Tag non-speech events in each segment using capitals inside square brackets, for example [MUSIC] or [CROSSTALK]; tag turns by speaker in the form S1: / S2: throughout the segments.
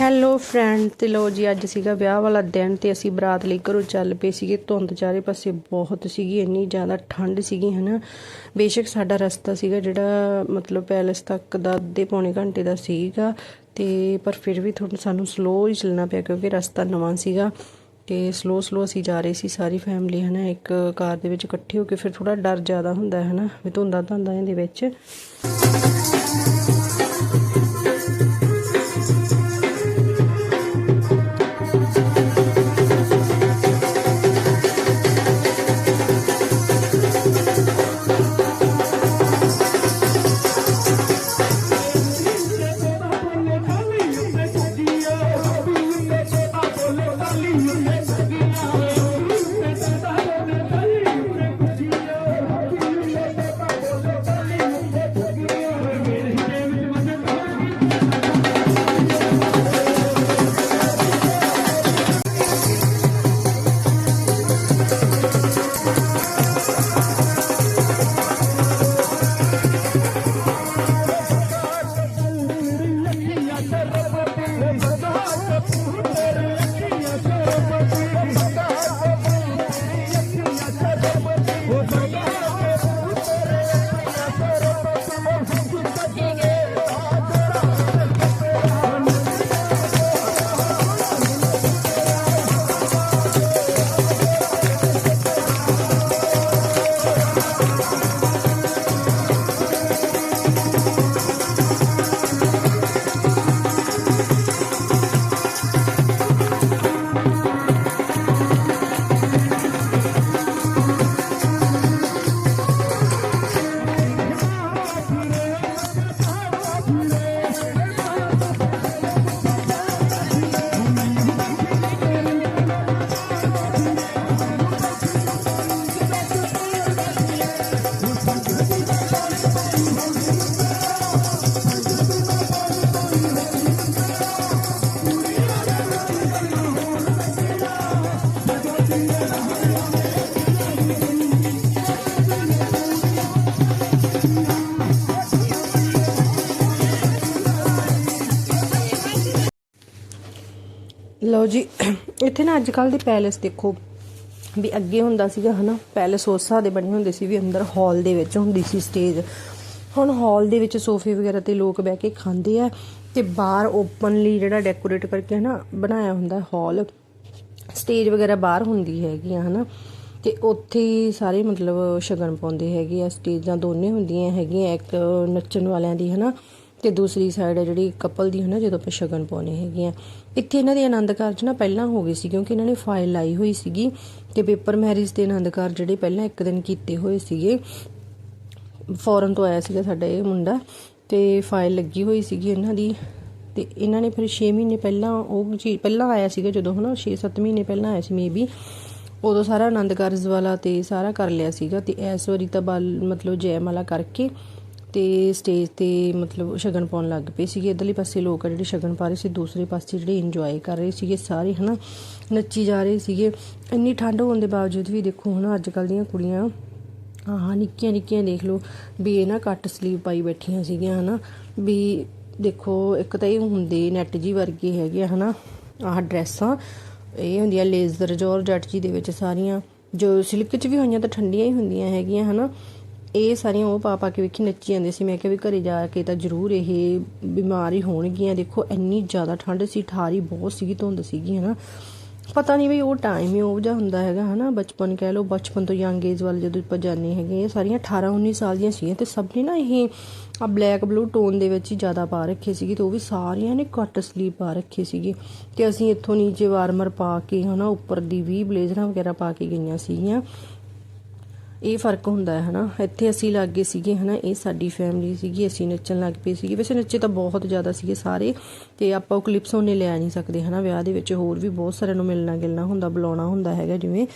S1: Hello friend ਤੇ ਲੋ ਜੀ, ਅੱਜ ਸੀਗਾ ਵਿਆਹ ਵਾਲਾ ਦਿਨ ਤੇ ਅਸੀਂ ਬਰਾਤ ਲਈ ਘਰੋਂ ਚੱਲ ਪਏ ਸੀਗੇ। ਧੁੰਦ ਚਾਰੇ ਪਾਸੇ ਬਹੁਤ ਸੀਗੀ, ਇੰਨੀ ਜ਼ਿਆਦਾ ਠੰਡ ਸੀਗੀ, ਹਨਾ। ਬੇਸ਼ੱਕ ਸਾਡਾ ਰਸਤਾ ਸੀਗਾ ਜਿਹੜਾ ਮਤਲਬ ਪੈਲਸ ਤੱਕ ਦਾ, ਅੱਧੇ ਪੌਣੇ ਘੰਟੇ ਦਾ ਸੀਗਾ। ਤੇ ਪਰ ਫਿਰ ਵੀ ਤੁਹਾਨੂੰ ਸਾਨੂੰ ਸਲੋ ਹੀ ਚੱਲਣਾ ਪਿਆ ਕਿਉਂਕਿ ਰਸਤਾ ਨਵਾਂ ਸੀਗਾ। ਤੇ ਸਲੋ ਸਲੋ ਅਸੀਂ ਜਾ ਰਹੇ ਸੀ ਸਾਰੀ ਫੈਮਿਲੀ ਹਨਾ, ਇੱਕ ਕਾਰ ਦੇ ਵਿੱਚ ਇਕੱਠੇ ਹੋ ਕੇ। ਫਿਰ ਥੋੜਾ ਡਰ ਜ਼ਿਆਦਾ ਹੁੰਦਾ ਹੈ ਹਨਾ, ਵੀ ਧੁੰਦਾਂ ਧੰਦਾਂ ਦੇ ਵਿੱਚ। ਲਓ ਜੀ, ਇੱਥੇ ਨਾ ਅੱਜ ਕੱਲ ਦੇ ਪੈਲੇਸ ਦੇਖੋ, ਵੀ ਅੱਗੇ ਹੁੰਦਾ ਸੀਗਾ ਹਨਾ, ਪੈਲੇਸ ਉਸ ਹਿਸਾਬ ਦੇ ਬਣੇ ਹੁੰਦੇ ਸੀ ਵੀ ਅੰਦਰ ਹਾਲ ਦੇ ਵਿੱਚ ਹੁੰਦੀ ਸੀ ਸਟੇਜ। ਹੁਣ ਹਾਲ ਦੇ ਵਿੱਚ ਸੋਫੇ ਵਗੈਰਾ ਤੇ ਲੋਕ ਬਹਿ ਕੇ ਖਾਂਦੇ ਆ ਤੇ ਬਾਹਰ ਓਪਨਲੀ ਜਿਹੜਾ ਡੈਕੋਰੇਟ ਕਰਕੇ ਹਨਾ, ਬਣਾਇਆ ਹੁੰਦਾ ਹਾਲ, ਸਟੇਜ ਵਗੈਰਾ ਬਾਹਰ ਹੁੰਦੀ ਹੈਗੀ ਆ ਹਨਾ। ਤੇ ਉੱਥੇ ਹੀ ਸਾਰੇ ਮਤਲਬ ਸ਼ਗਨ ਪਾਉਂਦੇ ਹੈਗੇ ਆ, ਸਟੇਜਾਂ ਦੋਨੇ ਹੁੰਦੀਆਂ ਹੈਗੀਆਂ, ਇੱਕ ਨੱਚਣ ਵਾਲਿਆਂ ਦੀ ਹਨਾ ਤੇ ਦੂਸਰੀ ਸਾਈਡ ਹੈ ਜਿਹੜੀ ਕਪਲ ਦੀ ਹਨਾ, ਜਦੋਂ ਆਪਾਂ ਸ਼ਗਨ ਪਾਉਣੇ ਹੈਗੇ ਆ ਇੱਥੇ ਇਹਨਾਂ ਦੇ ਆਨੰਦ ਕਾਰਜ ਨਾ ਪਹਿਲਾਂ ਹੋ ਗਏ ਸੀ, ਕਿਉਂਕਿ ਇਹਨਾਂ ਨੇ ਫਾਈਲ ਲਾਈ ਹੋਈ ਸੀਗੀ ਤੇ ਪੇਪਰ ਮੈਰਿਜ ਤੇ ਆਨੰਦ ਕਾਰਜ ਜਿਹੜੇ ਪਹਿਲਾਂ ਇੱਕ ਦਿਨ ਕੀਤੇ ਹੋਏ ਸੀਗੇ। ਫੋਰਨ ਤੋਂ ਆਇਆ ਸੀਗਾ ਸਾਡਾ ਇਹ ਮੁੰਡਾ ਤੇ ਫਾਈਲ ਲੱਗੀ ਹੋਈ ਸੀਗੀ ਇਹਨਾਂ ਦੀ ਤੇ ਇਹਨਾਂ ਨੇ ਫਿਰ 6 ਮਹੀਨੇ ਪਹਿਲਾਂ ਉਹ ਚੀਜ਼ ਪਹਿਲਾਂ ਆਇਆ ਸੀਗਾ ਜਦੋਂ ਹਨਾ 6-7 ਮਹੀਨੇ ਪਹਿਲਾਂ ਆਇਆ ਸੀ ਮੇਬੀ ਉਦੋਂ ਸਾਰਾ ਆਨੰਦ ਕਾਰਜ ਵਾਲਾ ਤੇ ਸਾਰਾ ਕਰ ਲਿਆ ਸੀਗਾ ਤੇ ਇਸ ਵਾਰੀ ਤਾਂ ਬਲ ਮਤਲਬ ਜੈਮਾਲਾ ਕਰਕੇ ਤੇ ਸਟੇਜ ਤੇ ਮਤਲਬ ਸ਼ਗਨ ਪਾਉਣ ਲੱਗ ਪਏ ਸੀਗੇ। ਇਧਰਲੇ ਪਾਸੇ ਲੋਕ ਆ ਜਿਹੜੇ ਸ਼ਗਨ ਪਾ ਰਹੇ ਸੀ, ਦੂਸਰੇ ਪਾਸੇ ਜਿਹੜੇ ਇੰਜੋਏ ਕਰ ਰਹੇ ਸੀਗੇ ਸਾਰੇ, ਹਨਾ? ਨੱਚੀ ਜਾ ਰਹੇ ਸੀਗੇ। ਇੰਨੀ ਠੰਡ ਹੋਣ ਦੇ ਬਾਵਜੂਦ ਵੀ ਦੇਖੋ ਹਨਾ ਅੱਜ ਕੱਲ ਦੀਆਂ ਕੁੜੀਆਂ, ਆਹ ਨਿੱਕੀਆਂ ਨਿੱਕੀਆਂ ਦੇਖ ਲਓ, ਵੀ ਇਹ ਨਾ ਕੱਟ ਸਲੀਵ ਪਾਈ ਬੈਠੀਆਂ ਸੀਗੀਆਂ, ਹਨਾ? ਵੀ ਦੇਖੋ, ਇੱਕ ਤਾਂ ਇਹ ਹੁੰਦੇ ਨੈਟ ਜੀ ਵਰਗੇ ਹੈਗੇ ਆ, ਹਨਾ? ਆਹ ਡਰੈਸਾਂ, ਇਹ ਹੁੰਦੀਆਂ ਲੇਜ਼ਰ ਜੋਰਜਟ ਜੀ ਦੇ ਵਿੱਚ ਸਾਰੀਆਂ। ਜੋ ਸਿਲਕ 'ਚ ਵੀ ਹੋਈਆਂ ਤਾਂ ਠੰਡੀਆਂ ਹੀ ਹੁੰਦੀਆਂ ਹੈਗੀਆਂ, ਹਨਾ? ਇਹ ਸਾਰੀਆਂ ਉਹ ਪਾ ਪਾ ਕੇ ਵੇਖੀ ਨੱਚੀ ਜਾਂਦੇ ਸੀ। ਮੈਂ ਕਿਹਾ ਵੀ ਘਰੇ ਜਾ ਕੇ ਤਾਂ ਜ਼ਰੂਰ ਇਹ ਬਿਮਾਰ ਹੀ ਹੋਣਗੀਆਂ। ਦੇਖੋ, ਇੰਨੀ ਜ਼ਿਆਦਾ ਠੰਡ ਸੀ, ਠਾਰੀ ਬਹੁਤ ਸੀਗੀ, ਧੁੰਦ ਸੀਗੀ, ਹਨਾ। ਪਤਾ ਨਹੀਂ ਵੀ ਉਹ ਟਾਈਮ ਹੀ ਉਹ ਜਿਹਾ ਹੁੰਦਾ ਹੈਗਾ, ਹਨਾ। ਬਚਪਨ ਕਹਿ ਲਓ, ਬਚਪਨ ਤੋਂ ਯੰਗ ਏਜ ਵੱਲ ਜਦੋਂ ਆਪਾਂ ਜਾਂਦੇ ਹੈਗੇ, ਇਹ ਸਾਰੀਆਂ 18 19 ਸਾਲ ਦੀਆਂ ਸੀਗੀਆਂ ਤੇ ਸਭ ਨੇ ਨਾ ਇਹ ਆ ਬਲੈਕ ਬਲੂ ਟੋਨ ਦੇ ਵਿੱਚ ਹੀ ਜ਼ਿਆਦਾ ਪਾ ਰੱਖੇ ਸੀਗੇ ਤੇ ਉਹ ਵੀ ਸਾਰੀਆਂ ਨੇ ਕੱਟ ਸਲੀਪ ਪਾ ਰੱਖੇ ਸੀਗੇ। ਤੇ ਅਸੀਂ ਇੱਥੋਂ ਨੀਚੇ ਵਾਰਮਰ ਪਾ ਕੇ, ਹਨਾ, ਉੱਪਰ ਦੀ ਵੀ ਬਲੇਜ਼ਰਾਂ ਵਗੈਰਾ ਪਾ ਕੇ ਗਈਆਂ ਸੀਗੀਆਂ। ਇਹ ਫ਼ਰਕ ਹੁੰਦਾ ਹੈ, ਹਨਾ? ਇੱਥੇ ਅਸੀਂ ਲੱਗੇ ਸੀਗੇ, ਹਨਾ? ਇਹ ਸਾਡੀ ਫੈਮਿਲੀ ਸੀਗੀ, ਅਸੀਂ ਨੱਚਣ ਲੱਗ ਪਏ ਸੀਗੇ। ਵੈਸੇ ਨੱਚੇ ਤਾਂ ਬਹੁਤ ਜ਼ਿਆਦਾ ਸੀਗੇ ਸਾਰੇ, ਤੇ ਆਪਾਂ ਉਹ ਕਲਿੱਪਸ ਉਹਨੇ ਲੈ ਨਹੀਂ ਸਕਦੇ, ਹਨਾ? ਵਿਆਹ ਦੇ ਵਿੱਚ ਹੋਰ ਵੀ ਬਹੁਤ ਸਾਰਿਆਂ ਨੂੰ ਮਿਲਣਾ ਗਿਲਣਾ ਹੁੰਦਾ, ਬੁਲਾਉਣਾ ਹੁੰਦਾ ਹੈਗਾ, ਜਿਵੇਂ,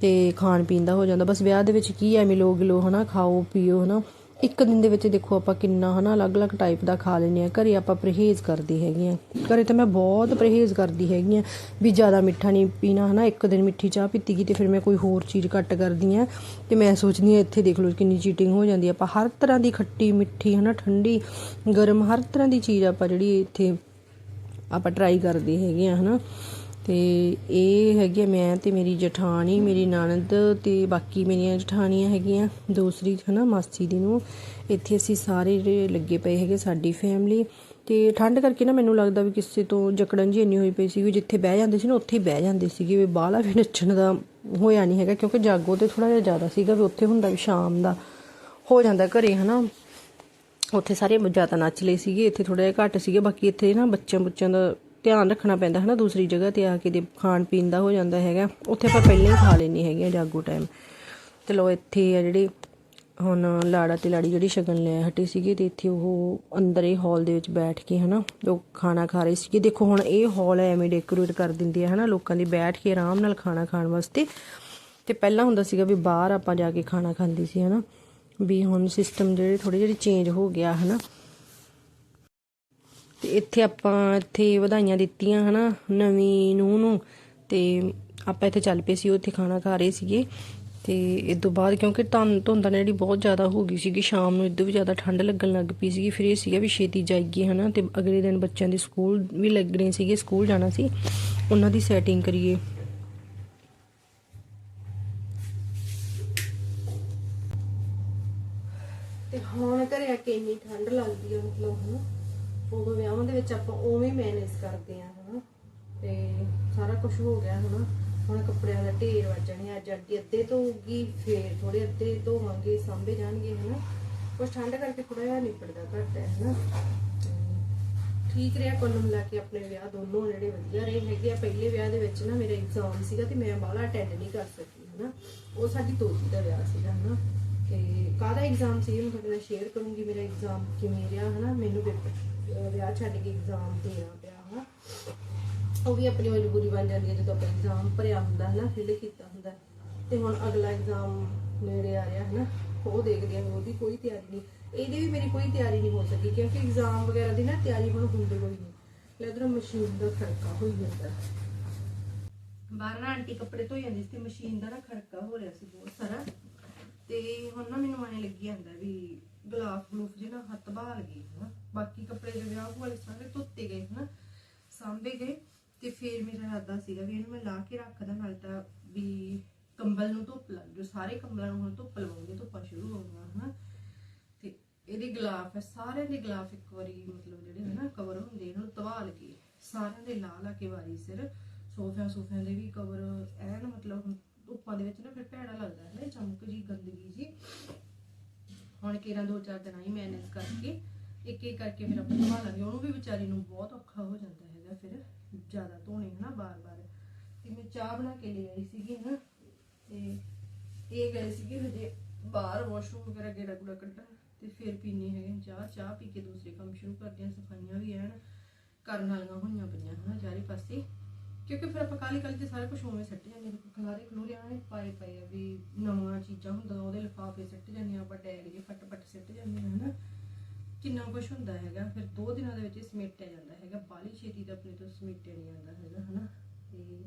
S1: ਤੇ ਖਾਣ ਪੀਣ ਦਾ ਹੋ ਜਾਂਦਾ। ਬਸ ਵਿਆਹ ਦੇ ਵਿੱਚ ਕੀ ਹੈ ਮਿਲੋ ਗਿਲੋ ਹਨਾ? ਖਾਓ, ਪੀਓ, ਹਨਾ? ਇੱਕ ਦਿਨ ਦੇ ਵਿੱਚ ਦੇਖੋ ਆਪਾਂ ਕਿੰਨਾ ਹਨਾ ਅਲੱਗ-ਅਲੱਗ ਟਾਈਪ ਦਾ ਖਾ ਲੈਂਦੇ ਆ ਘਰੇ ਆਪਾਂ ਪਰਹੇਜ਼ ਕਰਦੇ ਹੈਗੇ ਆ ਘਰੇ ਤਾਂ ਮੈਂ ਬਹੁਤ ਪਰਹੇਜ਼ ਕਰਦੀ ਹੈਗੀ ਆ ਵੀ ਜ਼ਿਆਦਾ ਮਿੱਠਾ ਨਹੀਂ ਪੀਣਾ ਹਨਾ। ਇੱਕ ਦਿਨ ਮਿੱਠੀ ਚਾਹ ਪੀਤੀ ਗਈ ਤੇ ਫਿਰ ਮੈਂ ਕੋਈ ਹੋਰ ਚੀਜ਼ ਘੱਟ ਕਰਦੀ ਆ ਤੇ ਮੈਂ ਸੋਚਦੀ ਆ ਇੱਥੇ ਦੇਖ ਲਓ ਕਿੰਨੀ ਚੀਟਿੰਗ ਹੋ ਜਾਂਦੀ ਆ। ਆਪਾਂ ਹਰ ਤਰ੍ਹਾਂ ਦੀ ਖੱਟੀ ਮਿੱਠੀ ਹਨਾ, ਠੰਡੀ, ਗਰਮ ਹਰ ਤਰ੍ਹਾਂ ਦੀ ਚੀਜ਼ ਆਪਾਂ ਜਿਹੜੀ ਇੱਥੇ ਆਪਾਂ ਟਰਾਈ ਕਰਦੇ ਹੈਗੇ ਆ ਹਨਾ। ਤੇ ਇਹ ਹੈਗੇ ਆ ਮੈਂ ਤੇ ਮੇਰੀ ਜਠਾਣੀ, ਮੇਰੀ ਨਣਦ ਤੇ ਬਾਕੀ ਮੇਰੀਆਂ ਜਠਾਣੀਆਂ ਹੈਗੀਆਂ, ਦੂਸਰੀ ਹਨਾ ਮਾਸੀ ਦੀ ਨੂੰ। ਇੱਥੇ ਅਸੀਂ ਸਾਰੇ ਜਿਹੜੇ ਲੱਗੇ ਪਏ ਹੈਗੇ ਸਾਡੀ ਫੈਮਿਲੀ ਤੇ ਠੰਡ ਕਰਕੇ ਨਾ ਮੈਨੂੰ ਲੱਗਦਾ ਵੀ ਕਿਸੇ ਤੋਂ ਜਕੜਨ ਜੀ ਇੰਨੀ ਹੋਈ ਪਈ ਸੀ ਵੀ ਜਿੱਥੇ ਬਹਿ ਜਾਂਦੇ ਸੀ ਨਾ ਉੱਥੇ ਹੀ ਬਹਿ ਜਾਂਦੇ ਸੀਗੇ ਵੀ ਬਾਹਲਾ ਵੀ ਨੱਚਣ ਦਾ ਹੋਇਆ ਨਹੀਂ ਹੈਗਾ, ਕਿਉਂਕਿ ਜਾਗੋ ਤੇ ਥੋੜਾ ਜਿਹਾ ਜ਼ਿਆਦਾ ਸੀਗਾ ਵੀ ਉੱਥੇ ਹੁੰਦਾ ਵੀ ਸ਼ਾਮ ਦਾ ਹੋ ਜਾਂਦਾ ਘਰੇ ਹਨਾ। ਉੱਥੇ ਸਾਰੇ ਜ਼ਿਆਦਾ ਨੱਚ ਲਏ ਸੀਗੇ, ਇੱਥੇ ਥੋੜਾ ਜਿਹਾ ਘੱਟ ਸੀਗੇ, ਬਾਕੀ ਇੱਥੇ ਨਾ ਬੱਚਿਆਂ ਬੁੱਚਿਆਂ ਦਾ ਧਿਆਨ ਰੱਖਣਾ ਪੈਂਦਾ ਹੈ ਨਾ ਦੂਸਰੀ ਜਗ੍ਹਾ ਤੇ ਆ ਕੇ ਦੇ ਖਾਣ ਪੀਣ ਦਾ ਹੋ ਜਾਂਦਾ ਹੈਗਾ, ਉੱਥੇ ਆਪਾਂ ਪਹਿਲਾਂ ਹੀ ਖਾ ਲੈਣੀ ਹੈਗੀ ਆ ਜਾਗੋ ਟਾਈਮ ਤੇ ਲੋ ਇੱਥੇ ਆ ਜਿਹੜੇ ਹੁਣ ਲਾੜਾ ਤੇ ਲਾੜੀ ਜਿਹੜੀ ਸ਼ਗਨ ਲੈ ਹਟੀ ਸੀਗੇ ਤੇ ਇੱਥੇ ਉਹ ਅੰਦਰ ਹੀ ਹਾਲ ਦੇ ਵਿੱਚ ਬੈਠ ਕੇ ਹਨਾ ਉਹ ਖਾਣਾ ਖਾ ਰਹੇ ਸੀਗੇ। ਦੇਖੋ ਹੁਣ ਇਹ ਹਾਲ ਐਵੇਂ ਡੈਕੋਰੇਟ ਕਰ ਦਿੰਦੇ ਆ ਹਨਾ, ਲੋਕਾਂ ਦੀ ਬੈਠ ਕੇ ਆਰਾਮ ਨਾਲ ਖਾਣਾ ਖਾਣ ਵਾਸਤੇ। ਤੇ ਪਹਿਲਾਂ ਹੁੰਦਾ ਸੀਗਾ ਵੀ ਬਾਹਰ ਆਪਾਂ ਜਾ ਕੇ ਖਾਣਾ ਖਾਂਦੀ ਸੀ ਹਨਾ, ਵੀ ਹੁਣ ਸਿਸਟਮ ਜਿਹੜੇ ਥੋੜੇ ਜਿਹੜੇ ਚੇਂਜ ਹੋ ਗਿਆ ਹਨਾ। ਤੇ ਇੱਥੇ ਆਪਾਂ ਇੱਥੇ ਵਧਾਈਆਂ ਦਿੱਤੀਆਂ ਹਨਾ, ਨਵੀਂ ਨੂੰ ਨੂੰ। ਤੇ ਆਪਾਂ ਇੱਥੇ ਚੱਲ ਪਏ ਸੀ ਉੱਥੇ ਖਾਣਾ ਖਾ ਰਹੇ ਸੀਗੇ। ਤੇ ਇਸ ਤੋਂ ਬਾਅਦ ਕਿਉਂਕਿ ਧੁੰਦ ਧੁੰਦਾਂ ਜਿਹੜੀ ਬਹੁਤ ਜ਼ਿਆਦਾ ਹੋ ਗਈ ਸੀਗੀ, ਸ਼ਾਮ ਨੂੰ ਇਦੋਂ ਵੀ ਜ਼ਿਆਦਾ ਠੰਡ ਲੱਗਣ ਲੱਗ ਪਈ ਸੀਗੀ। ਫਿਰ ਇਹ ਸੀਗਾ ਵੀ ਛੇਤੀ ਜਾਈਏ ਹਨਾ, ਤੇ ਅਗਲੇ ਦਿਨ ਬੱਚਿਆਂ ਦੇ ਸਕੂਲ ਵੀ ਲੱਗਣੇ ਸੀਗੇ, ਸਕੂਲ ਜਾਣਾ ਸੀ। ਉਹਨਾਂ ਦੀ ਸੈਟਿੰਗ ਕਰੀਏ। ਤੇ ਹੁਣ ਘਰੇ ਆ ਕੇ ਇੰਨੀ ਠੰਡ ਲੱਗਦੀ ਆ ਮਤਲਬ, ਹਨਾ? ਉਦੋਂ ਵਿਆਹਾਂ ਦੇ ਵਿੱਚ ਆਪਾਂ ਉਵੇਂ ਮੈਨੇਜ ਕਰਦੇ ਆ ਹਨਾ। ਤੇ ਸਾਰਾ ਕੁਝ ਹੋ ਗਿਆ ਹਨਾ। ਹੁਣ ਕੱਪੜਿਆਂ ਦਾ ਢੇਰ ਵੱਜਣੇ ਅੱਜ ਅੱਗੇ ਅੱਧੇ ਧੋਊਗੀ ਫੇਰ ਥੋੜੇ ਅੱਧੇ ਧੋਵਾਂਗੇ, ਸਾਂਭੇ ਜਾਣਗੇ ਹਨਾ। ਕੁਝ ਠੰਡ ਕਰਕੇ ਥੋੜਾ ਜਿਹਾ ਨਿਪੜਦਾ ਘੱਟ ਹੈ ਹਨਾ। ਠੀਕ ਰਿਹਾ ਕੁੱਲ ਮਿਲਾ ਕੇ ਆਪਣੇ ਵਿਆਹ ਦੋਨੋਂ ਜਿਹੜੇ ਵਧੀਆ ਰਹੇ ਹੈਗੇ ਆ। ਪਹਿਲੇ ਵਿਆਹ ਦੇ ਵਿੱਚ ਨਾ ਮੇਰਾ ਐਗਜ਼ਾਮ ਸੀਗਾ ਤੇ ਮੈਂ ਬਾਹਲਾ ਅਟੈਂਡ ਨਹੀਂ ਕਰ ਸਕੀ ਹਨਾ। ਉਹ ਸਾਡੀ ਦੋਤੀ ਦਾ ਵਿਆਹ ਸੀਗਾ ਹਨਾ। ਤੇ ਕਾਹਦਾ ਐਗਜ਼ਾਮ ਸੀ? ਮੈਂ ਤੁਹਾਡੇ ਨਾਲ ਸ਼ੇਅਰ ਕਰੂੰਗੀ ਮੇਰਾ ਐਗਜ਼ਾਮ ਕਿਵੇਂ ਰਿਹਾ ਹਨਾ। ਮੈਨੂੰ ਪੇਪਰ ਵਿਆਹ ਛੱਡ ਕੇ ਐਗਜ਼ਾਮ ਦੇਣਾ ਪਿਆ ਹਨਾ ਉਹ ਵੀ ਆਪਣੀ ਮਜਬੂਰੀ ਬਣ ਜਾਂਦੀ ਹੈ ਜਦੋਂ ਆਪਾਂ ਐਗਜ਼ਾਮ ਭਰਿਆ ਹੁੰਦਾ ਹਨਾ ਫਿਲ ਕੀਤਾ ਹੁੰਦਾ। ਤੇ ਹੁਣ ਅਗਲਾ ਐਗਜ਼ਾਮ ਨੇੜੇ ਆ ਰਿਹਾ ਹਨਾ, ਉਹ ਦੇਖਦੇ ਆ, ਉਹਦੀ ਕੋਈ ਤਿਆਰੀ ਨਹੀਂ। ਇਹਦੀ ਵੀ ਮੇਰੀ ਕੋਈ ਤਿਆਰੀ ਨਹੀਂ ਹੋ ਸਕੀ, ਕਿਉਂਕਿ ਐਗਜ਼ਾਮ ਵਗੈਰਾ ਦੀ ਨਾ ਤਿਆਰੀ ਹੁਣ ਹੁੰਦੀ ਕੋਈ ਨਹੀਂ। ਲੈਦਰ ਮਸ਼ੀਨ ਦਾ ਖੜਕਾ ਹੋਈ ਜਾਂਦਾ। ਬਾਹਰ ਨਾ ਆਂਟੀ ਕੱਪੜੇ ਧੋਈ ਜਾਂਦੀ ਸੀ ਤੇ ਮਸ਼ੀਨ ਦਾ ਨਾ ਖੜਕਾ ਹੋ ਰਿਹਾ ਸੀ ਬਹੁਤ ਸਾਰਾ। ਤੇ ਹੁਣ ਨਾ ਮੈਨੂੰ ਐਂ ਲੱਗੀ ਜਾਂਦਾ ਵੀ ਗਲਾਫ ਗਲੂਫ ਜਿਹੇ ਨਾ ਹੱਥ ਬਾਲ ਗਈ ਹਨਾ ਬਾਕੀ ਵਿਆਹ ਵਾਲੇ ਸਾਰੇ ਧੋਤੇ ਗਏ, ਹਨਾ? ਸਾਂਭੇ ਗਏ ਤੇ ਫਿਰ ਮੇਰਾ ਇਰਾਦਾ ਸੀਗਾ ਵੀ ਇਹਨੂੰ ਮੈਂ ਲਾ ਕੇ ਰੱਖਦਾ, ਨਾਲ ਤਾਂ ਵੀ ਕੰਬਲ ਨੂੰ ਧੁੱਪ ਲੱਗ ਜੋ ਸਾਰੇ ਕੰਬਲਾਂ ਨੂੰ ਹੁਣ ਧੁੱਪ ਲਵਾਉਂਗੇ, ਧੁੱਪਾਂ ਸ਼ੁਰੂ ਹੋ ਹਨਾ? ਤੇ ਇਹਦੇ ਗਲਾਫ ਹੈ, ਸਾਰਿਆਂ ਦੇ ਗਲਾਫ ਇੱਕ ਵਾਰੀ ਮਤਲਬ ਜਿਹੜੇ ਹਨਾ ਕਵਰ ਹੁੰਦੇ, ਇਹਨਾਂ ਨੂੰ ਲਗੇ ਸਾਰਿਆਂ ਦੇ ਲਾ ਲਾ ਕੇ ਵਾਰੀ ਸਿਰ, ਸੋਫਿਆਂ ਸੋਫਿਆਂ ਦੇ ਵੀ ਕਵਰ ਐਨ ਮਤਲਬ ਧੁੱਪਾਂ ਦੇ ਵਿੱਚ ਨਾ ਫਿਰ ਭੈੜਾ ਲੱਗਦਾ ਹੈ ਨਾ ਚਮਕ ਜੀ, ਗੰਦਗੀ ਜੀ। ਹੁਣ ਕਿਰਾਂ ਦੋ ਚਾਰ ਦਿਨ ਆਈ ਮੈਨੇਜ ਕਰਕੇ ਇੱਕ ਇੱਕ ਕਰਕੇ ਫਿਰ ਆਪਾਂ ਧਵਾ ਲਾਂਗੇ। ਉਹਨੂੰ ਵੀ ਵਿਚਾਰੀ ਨੂੰ ਬਹੁਤ ਔਖਾ ਹੋ ਜਾਂਦਾ ਹੈਗਾ ਫਿਰ, ਜ਼ਿਆਦਾ ਧੋਣੇ ਹਨਾ ਬਾਰ-ਬਾਰ ਤੇ ਮੈਂ ਚਾਹ ਬਣਾ ਕੇ ਲੈ ਆਈ ਸੀਗੀ ਹਨਾ, ਤੇ ਇਹ ਗਏ ਸੀਗੇ ਹਜੇ ਬਾਹਰ ਵਾਸ਼ਰੂਮ ਵਗੈਰਾ ਗੇੜਾ ਗੁੜਾ ਕੱਢਣ, ਤੇ ਫਿਰ ਪੀਣੀ ਹੈਗੇ ਚਾਹ। ਚਾਹ ਪੀ ਕੇ ਦੂਸਰੇ ਕੰਮ ਸ਼ੁਰੂ ਕਰਦੇ ਆ ਸਫਾਈਆਂ ਵੀ ਐਨ ਕਰਨ ਵਾਲੀਆਂ ਹੋਈਆਂ ਪਈਆਂ ਹਨਾ ਚਾਰੇ ਪਾਸੇ। ਕਿਉਂਕਿ ਫਿਰ ਆਪਾਂ ਕਾਲੀ ਕਾਲੀ ਤੇ ਸਾਰਾ ਕੁਝ ਉਵੇਂ ਸੱਟ ਜਾਂਦੇ ਨੇ, ਖਲਾਰੇ ਖਲੂਰੇ ਆਣੇ ਪਾਏ ਪਏ ਆ ਵੀ ਨਵਾਂ ਚੀਜ਼ਾਂ ਹੁੰਦਾ, ਉਹਦੇ ਲਿਫਾਫੇ ਸੱਟ ਜਾਂਦੇ ਆ, ਆਪਾਂ ਟੈਗ ਜੇ ਫਟ ਫਟ ਸੱਟ ਜਾਂਦੇ ਆ ਹਨਾ। ਕਿੰਨਾ ਕੁਝ ਹੁੰਦਾ ਹੈਗਾ, ਫਿਰ ਦੋ ਦਿਨਾਂ ਦੇ ਵਿੱਚ ਇਹ ਸਮੇਟਿਆ ਜਾਂਦਾ ਹੈਗਾ ਬਾਲੀ ਛੇਤੀ ਤਾਂ ਆਪਣੇ ਤੋਂ ਸਮੇਟਿਆ ਨਹੀਂ ਜਾਂਦਾ ਹੈਗਾ, ਹਨਾ? ਤੇ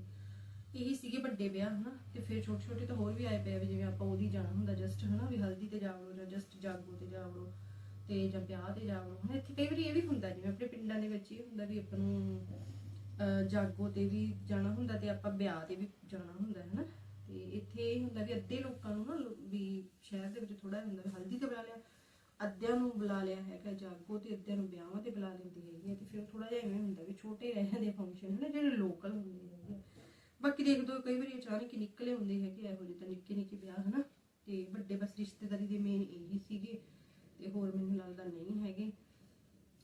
S1: ਇਹੀ ਸੀਗੇ ਵੱਡੇ ਵਿਆਹ, ਹਨਾ? ਤੇ ਫਿਰ ਛੋਟੇ ਛੋਟੇ ਤਾਂ ਹੋਰ ਵੀ ਆਏ ਪਏ ਆ ਵੀ ਜਿਵੇਂ ਆਪਾਂ ਉਹਦੀ ਜਾਣਾ ਹੁੰਦਾ ਜਸਟ ਹਨਾ? ਵੀ ਹਲਦੀ ਤੇ ਜਾਵੜੋ ਜਾਂ ਜਸਟ ਜਾਗੋ ਤੇ ਜਾਵੜੋ ਤੇ ਜਾਂ ਵਿਆਹ ਤੇ ਜਾਵੜੋ ਹਨਾ? ਇੱਥੇ ਕਈ ਵਾਰੀ ਇਹ ਵੀ ਹੁੰਦਾ, ਜਿਵੇਂ ਆਪਣੇ ਪਿੰਡਾਂ ਦੇ ਵਿੱਚ ਇਹ ਹੁੰਦਾ ਵੀ ਆਪਾਂ ਨੂੰ ਜਾਗੋ ਤੇ ਵੀ ਜਾਣਾ ਹੁੰਦਾ ਤੇ ਆਪਾਂ ਵਿਆਹ ਤੇ ਵੀ ਜਾਣਾ ਹੁੰਦਾ, ਹਨਾ? ਤੇ ਇੱਥੇ ਇਹ ਹੁੰਦਾ ਵੀ ਅੱਧੇ ਲੋਕਾਂ ਨੂੰ ਨਾ ਵੀ ਸ਼ਹਿਰ ਦੇ ਵਿੱਚ ਥੋੜਾ ਹੁੰਦਾ ਹਲਦੀ ਤੇ ਬੁਲਾ ਲਿਆ ਅੱਧਿਆਂ ਨੂੰ ਬੁਲਾ ਲਿਆ ਹੈਗਾ ਜਾਗੋ ਤੇ ਅੱਧਿਆਂ ਨੂੰ ਵਿਆਹਾਂ ਤੇ ਬੁਲਾ ਲੈਂਦੀ ਹੈਗੀ ਹੈ ਤੇ ਫਿਰ ਥੋੜਾ ਜਿਹਾ ਐਵੇਂ ਹੁੰਦਾ ਵੀ ਛੋਟੇ ਰਹਿ ਜਾਂਦੇ ਫੰਕਸ਼ਨ ਹੈ ਜਿਹੜੇ ਲੋਕਲ ਹੁੰਦੇ ਹੈਗੇ ਬਾਕੀ ਦੇਖ ਦੋ, ਕਈ ਵਾਰੀ ਅਚਾਨਕ ਹੀ ਨਿਕਲੇ ਹੁੰਦੇ ਹੈਗੇ ਇਹੋ ਜਿਹੇ ਤਾਂ ਨਿੱਕੇ ਨਿੱਕੇ ਵਿਆਹ ਹਨਾ, ਤੇ ਵੱਡੇ ਬਸ ਰਿਸ਼ਤੇਦਾਰੀ ਦੇ ਮੇਨ ਇਹੀ ਸੀਗੇ, ਤੇ ਹੋਰ ਮੈਨੂੰ ਲੱਗਦਾ ਨਹੀਂ ਹੈਗੇ।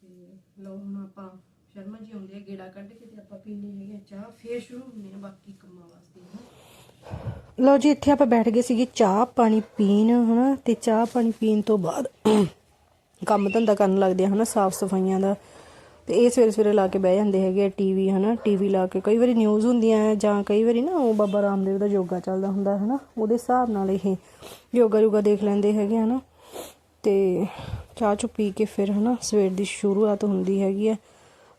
S1: ਤੇ ਲਓ ਹੁਣ ਆਪਾਂ ਸ਼ਰਮਾ ਜੀ ਆਉਂਦੇ ਆ ਗੇੜਾ ਕੱਢ ਕੇ ਤੇ ਆਪਾਂ ਪੀਣੇ ਹੈਗੇ ਆ ਚਾਹ, ਫੇਰ ਸ਼ੁਰੂ ਹੁੰਦੇ ਆ ਬਾਕੀ ਕੰਮਾਂ ਵਾਸਤੇ ਹਨਾ। ਲਓ ਜੀ, ਇੱਥੇ ਆਪਾਂ ਬੈਠ ਗਏ ਸੀਗੇ ਚਾਹ ਪਾਣੀ ਪੀਣ, ਹਨਾ? ਤੇ ਚਾਹ ਪਾਣੀ ਪੀਣ ਤੋਂ ਬਾਅਦ [COUGHS] ਕੰਮ ਧੰਦਾ ਕਰਨ ਲੱਗਦੇ ਆ, ਹਨਾ, ਸਾਫ਼ ਸਫਾਈਆਂ ਦਾ। ਤੇ ਇਹ ਸਵੇਰੇ ਸਵੇਰੇ ਲਾ ਕੇ ਬਹਿ ਜਾਂਦੇ ਹੈਗੇ ਆ ਟੀਵੀ, ਹਨਾ? ਟੀਵੀ ਲਾ ਕੇ ਕਈ ਵਾਰੀ ਨਿਊਜ਼ ਹੁੰਦੀਆਂ ਜਾਂ ਕਈ ਵਾਰੀ ਨਾ ਉਹ ਬਾਬਾ ਰਾਮਦੇਵ ਦਾ ਯੋਗਾ ਚੱਲਦਾ ਹੁੰਦਾ, ਹਨਾ? ਉਹਦੇ ਹਿਸਾਬ ਨਾਲ ਇਹ ਯੋਗਾ ਯੋਗਾ ਦੇਖ ਲੈਂਦੇ ਹੈਗੇ ਹਨਾ? ਤੇ ਚਾਹ ਚੁ ਪੀ ਕੇ ਫਿਰ, ਹਨਾ, ਸਵੇਰ ਦੀ ਸ਼ੁਰੂਆਤ ਹੁੰਦੀ ਹੈਗੀ ਆ।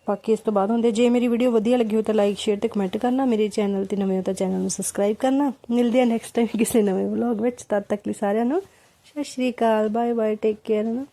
S1: ਬਾਕੀ ਇਸ ਤੋਂ ਬਾਅਦ ਹੁੰਦੇ, ਜੇ ਮੇਰੀ ਵੀਡੀਓ ਵਧੀਆ ਲੱਗੀ ਹੋ ਤਾਂ ਲਾਈਕ ਸ਼ੇਅਰ ਤੇ ਕਮੈਂਟ ਕਰਨਾ, ਮੇਰੇ ਚੈਨਲ ਤੇ ਨਵੇਂ ਹੋ ਤਾਂ ਚੈਨਲ ਨੂੰ ਸਬਸਕ੍ਰਾਈਬ ਕਰਨਾ। ਮਿਲਦੇ ਆ ਨੈਕਸਟ ਟਾਈਮ ਕਿਸੇ ਨਵੇਂ ਵਲੌਗ ਵਿੱਚ, ਤਦ ਤੱਕ ਲਈ ਸਾਰਿਆਂ ਨੂੰ ਸਤਿ ਸ਼੍ਰੀ ਅਕਾਲ ਬਾਏ ਬਾਏ ਟੇਕ ਕੇਅਰ ਨਾ?